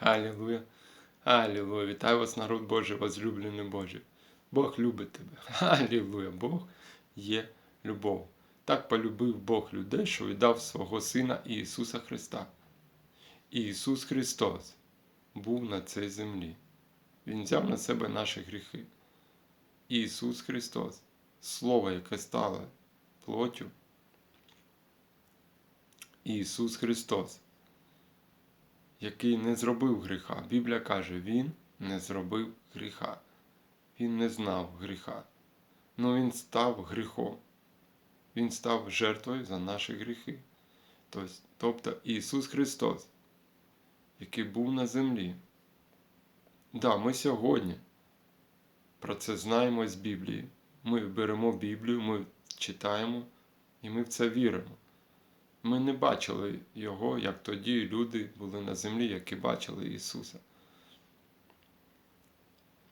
Алілуя. Алілуя. Вітаю вас, народ Божий, возлюблений Божий. Бог любить тебе. Алілуя. Бог є любов. Так полюбив Бог людей, що віддав свого Сина Ісуса Христа. Ісус Христос був на цій землі. Він взяв на себе наші гріхи. Ісус Христос, Слово, яке стало плоттю. Ісус Христос, який не зробив гріха. Біблія каже, Він не зробив гріха. Він не знав гріха. Ну Він став гріхом. Він став жертвою за наші гріхи. Тобто Ісус Христос, який був на землі. Да, ми сьогодні про це знаємо з Біблії. Ми беремо Біблію, ми читаємо і ми в це віримо. Ми не бачили Його, як тоді люди були на землі, які бачили Ісуса.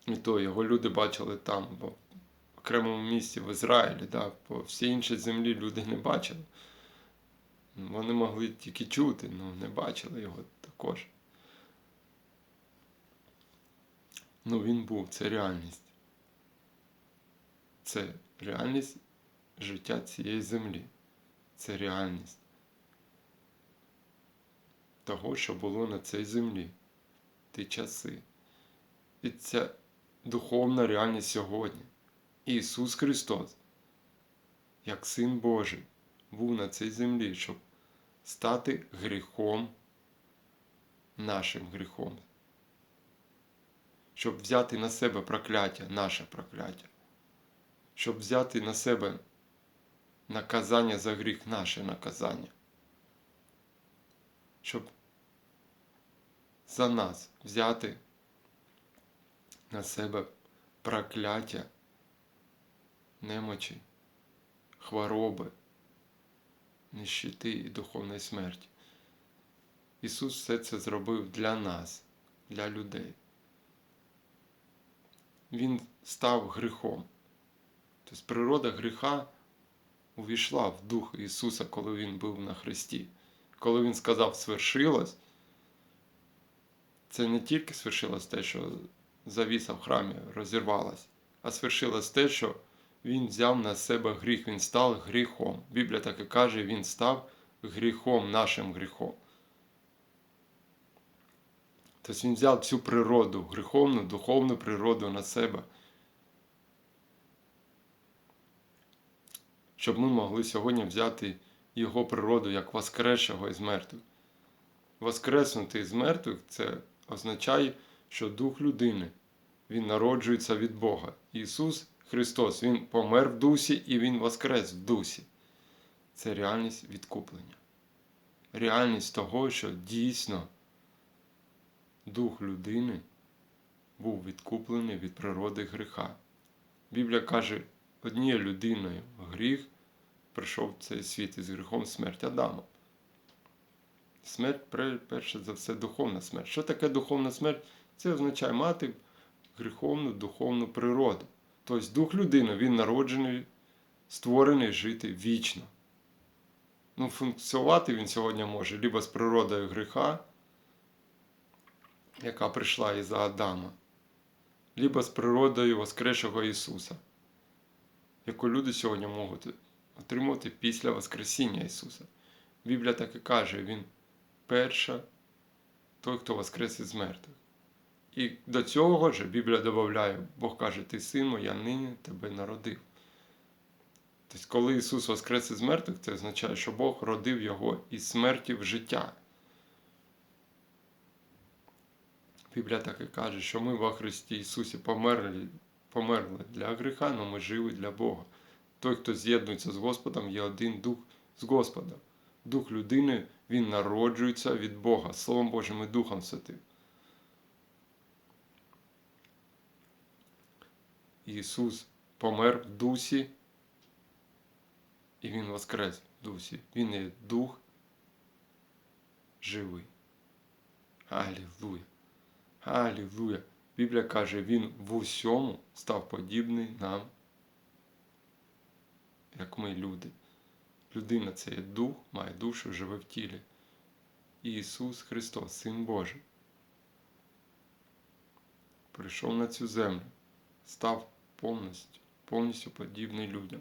І то його люди бачили там, бо в окремому місці в Ізраїлі, да, по всій іншій землі люди не бачили. Вони могли тільки чути, але не бачили його також. Ну, він був, це реальність. Це реальність життя цієї землі. Це реальність того, що було на цій землі ті часи. І це духовна реальність сьогодні. Ісус Христос, як Син Божий, був на цій землі, щоб стати гріхом, нашим гріхом, щоб взяти на себе прокляття, наше прокляття, щоб взяти на себе наказання за гріх, наше наказання, щоб за нас взяти на себе прокляття, немочі, хвороби, нищити і духовної смерті. Ісус все це зробив для нас, для людей. Він став гріхом. Тобто природа гріха увійшла в Дух Ісуса, коли Він був на Христі. Коли Він сказав свершилось, це не тільки свершилось те, що завіса в храмі розірвалась, а свершилось те, що він взяв на себе гріх, він став гріхом. Біблія так і каже, він став гріхом, нашим гріхом. Тобто він взяв цю природу, гріховну, духовну природу на себе, щоб ми могли сьогодні взяти його природу як воскресшого із мертвих. Воскреснути з мертвих це означає, що дух людини він народжується від Бога. Ісус Христос, Він помер в дусі і Він воскрес в дусі. Це реальність відкуплення. Реальність того, що дійсно дух людини був відкуплений від природи гріха. Біблія каже, однією людиною гріх прийшов в цей світ із гріхом смерть Адама. Смерть, перше за все, духовна смерть. Що таке духовна смерть? Це означає мати гріховну духовну природу. Тобто дух людини, він народжений, створений жити вічно. Ну, Функціонувати він сьогодні може либо з природою гріха, яка прийшла із Адама, либо з природою Воскресшого Ісуса, яку люди сьогодні можуть отримати після Воскресіння Ісуса. Біблія так і каже, Він перша, той, хто воскрес із мертвих. І до цього ж Біблія додає, Бог каже, ти син мой, я нині тебе народив. Тобто, коли Ісус воскрес із мертвих, це означає, що Бог родив Його із смерті в життя. Біблія так і каже, що ми во Христі Ісусі померли померли для гріха, але ми живі для Бога. Той, хто з'єднується з Господом, є один дух з Господом. Дух людини, він народжується від Бога, Словом Божим і Духом Святим. Ісус помер в дусі, і Він воскрес в дусі. Він є дух живий. Алілуя! Алілуя! Біблія каже, Він в усьому став подібний нам, як ми люди. Людина це є дух, має душу, живе в тілі. Ісус Христос, Син Божий. прийшов на цю землю, став повністю, повністю подібний людям.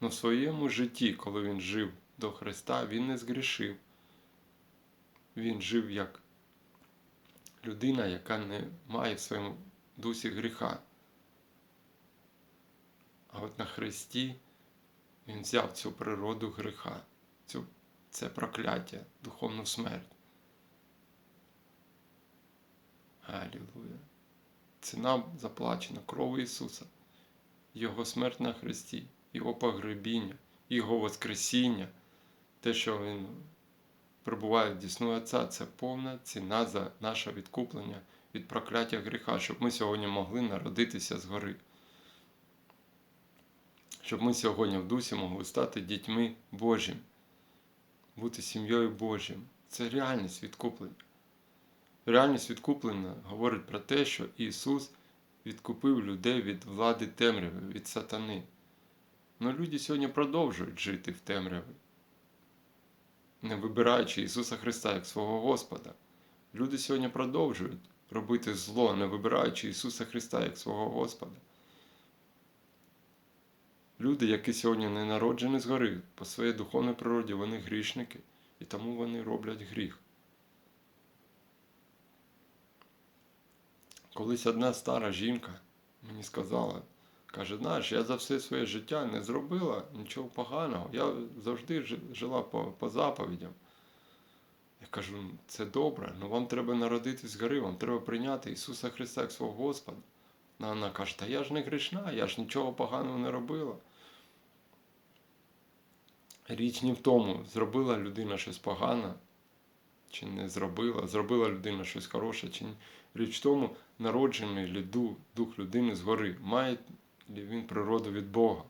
Но в своєму житті, коли він жив до Христа, він не згрішив. Він жив як людина, яка не має в своєму дусі гріха. А от на Христі він взяв цю природу гріха, цю, це прокляття, духовну смерть. Алілуя. Ціна заплачена кров'ю Ісуса, Його смерть на Христі, Його погребіння, Його Воскресіння, те, що Він перебуває в дісну Отця, це повна ціна за наше відкуплення від прокляття гріха, щоб ми сьогодні могли народитися згори. Щоб ми сьогодні в дусі могли стати дітьми Божим, бути сім'єю Божим. Це реальність відкуплення. Реальність відкуплення говорить про те, що Ісус відкупив людей від влади темряви, від сатани. Но люди сьогодні продовжують жити в темряві, не вибираючи Ісуса Христа як свого Господа. Люди сьогодні продовжують робити зло, не вибираючи Ісуса Христа як свого Господа. Люди, які сьогодні не народжені згори, по своїй духовній природі, вони грішники, і тому вони роблять гріх. Колись одна стара жінка мені сказала, каже, знаєш, я за все своє життя не зробила нічого поганого. Я завжди жила по, по заповідям. Я кажу, це добре, але вам треба народитись згори, вам треба прийняти Ісуса Христа як свого Господа. Вона каже, та я ж не грішна, я ж нічого поганого не робила. Річ не в тому, зробила людина щось погане, чи не зробила, зробила людина щось хороше, чи ні. Річ в тому, народжений ли дух, дух людини згори, має ли він природу від Бога.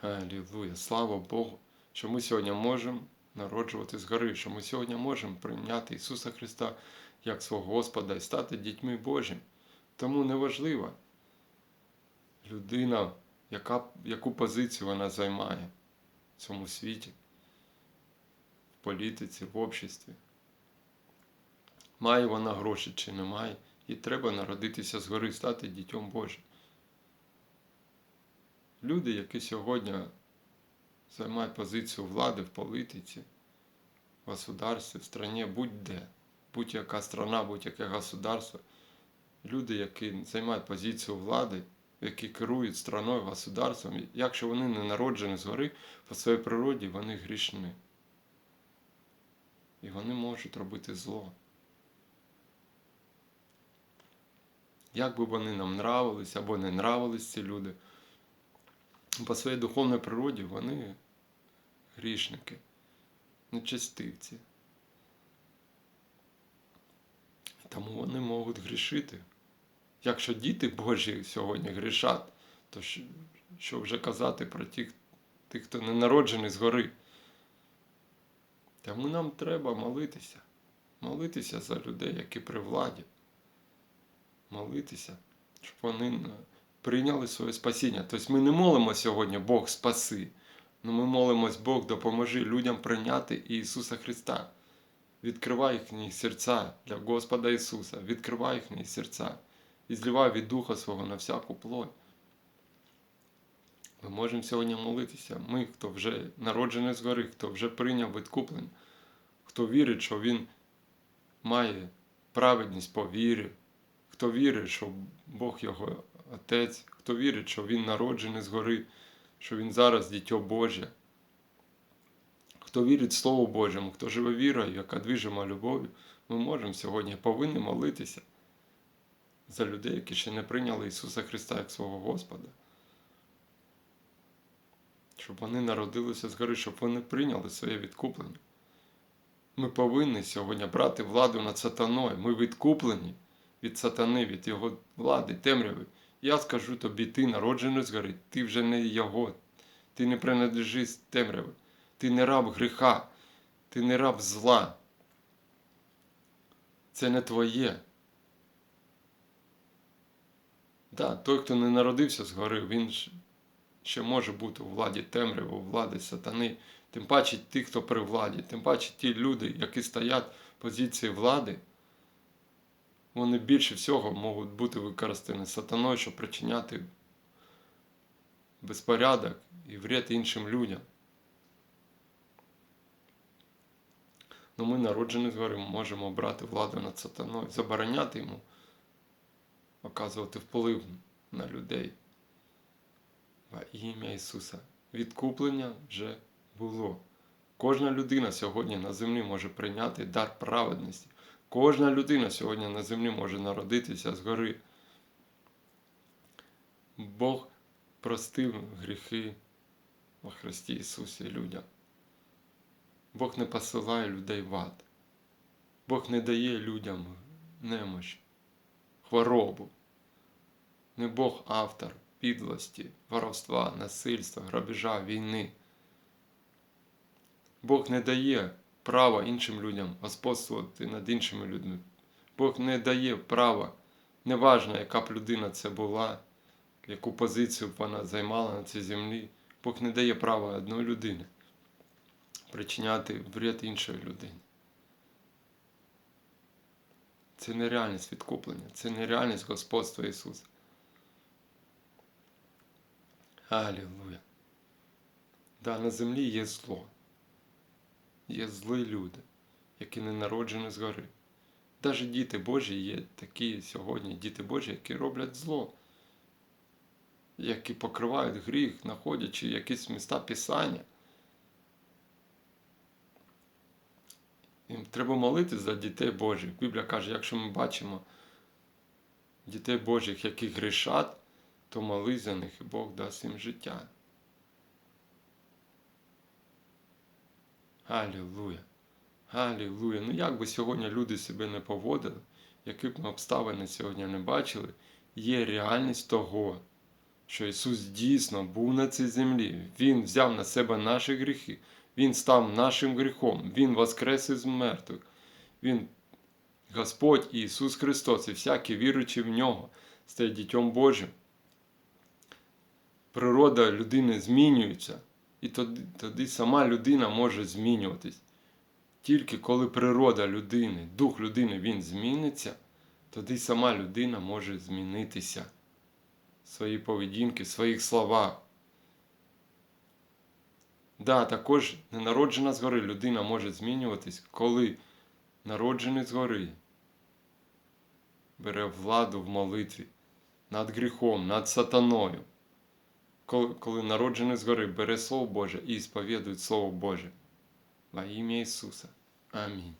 Алілуя, слава Богу, що ми сьогодні можемо народжувати згори, що ми сьогодні можемо прийняти Ісуса Христа як свого Господа і стати дітьми Божим. Тому неважливо, людина, яка, яку позицію вона займає в цьому світі, в політиці, в обществі. Має вона гроші чи не має, і треба народитися згори, стати дітьом Божим. Люди, які сьогодні займають позицію влади в політиці, в государстві, в страні, будь-де, будь-яка страна, будь-яке государство, люди, які займають позицію влади, які керують страною, государством, якщо вони не народжені згори, по своїй природі вони грішні. І вони можуть робити зло. Як би вони нам нравились або не нравились ці люди, по своїй духовній природі вони грішники, нечестивці. Тому вони можуть грішити. Якщо діти Божі сьогодні грішать, то що, вже казати про тих, тих, хто не народжений згори? Тому нам треба молитися, молитися за людей, які при владі, молитися, щоб вони прийняли своє спасіння. Тобто ми не молимо сьогодні Бог спаси, але ми молимось Бог, допоможи людям прийняти Ісуса Христа. Відкривай їхні серця для Господа Ісуса, відкривай їхні серця і зливай від Духа свого на всяку плоть. Ми можемо сьогодні молитися. Ми, хто вже народжений згори, хто вже прийняв відкуплення, хто вірить, що Він має праведність по вірі, хто вірить, що Бог його Отець, хто вірить, що Він народжений згори, що Він зараз дитя Боже. Хто вірить Слову Божому, хто живе вірою, яка движима любов'ю, ми можемо сьогодні повинні молитися за людей, які ще не прийняли Ісуса Христа як свого Господа. Щоб вони народилися згори, щоб вони прийняли своє відкуплення. Ми повинні сьогодні брати владу над сатаною. Ми відкуплені від сатани, від його влади, темряви. Я скажу тобі, ти народжений згори, ти вже не його, ти не принадлежиш темряви, ти не раб гріха, ти не раб зла. Це не твоє. Да, той, хто не народився згори, він ще може бути у владі темряви, у владі сатани. Тим паче ті, хто при владі, тим паче ті люди, які стоять в позиції влади, вони більше всього можуть бути використані сатаною, щоб причиняти безпорядок і вред іншим людям. Ну ми, народжені згори, можемо брати владу над сатаною, забороняти йому, оказувати вплив на людей. Во ім'я Ісуса. Відкуплення вже було. Кожна людина сьогодні на землі може прийняти дар праведності. Кожна людина сьогодні на землі може народитися згори. Бог простив гріхи во Христі Ісусі людям. Бог не посилає людей в ад. Бог не дає людям немощ, хворобу. Не Бог автор підлості, воровства, насильства, грабежа, війни. Бог не дає права іншим людям господствувати над іншими людьми. Бог не дає права, неважно, яка б людина це була, яку позицію б вона займала на цій землі. Бог не дає права одної людини причиняти вред іншої людині. Це нереальність відкуплення, це нереальність господства Ісуса. Алілуя. Да, на землі є зло. Є злі люди, які не народжені згори. Навіть діти Божі є такі сьогодні, діти Божі, які роблять зло, які покривають гріх, знаходячи якісь міста Писання. Їм треба молитись за дітей Божих. Біблія каже, якщо ми бачимо дітей Божих, які грішать, то молись за них і Бог дасть їм життя. Алілуя. Алілуя. Ну як би сьогодні люди себе не поводили, які б ми обставини сьогодні не бачили, є реальність того, що Ісус дійсно був на цій землі. Він взяв на себе наші гріхи. Він став нашим гріхом, Він воскрес із мертвих. Він, Господь Ісус Христос, і всякий віруючий в Нього, стає дітьом Божим. Природа людини змінюється, і тоді, тоді сама людина може змінюватись. Тільки коли природа людини, дух людини він зміниться, тоді сама людина може змінитися своїй поведінки, своїх словах. Да, також ненароджена згори людина може змінюватись, коли народжений згори бере владу в молитві над гріхом, над сатаною. Коли, коли народжений згори бере Слово Боже і сповідує Слово Боже. Во ім'я Ісуса. Амінь.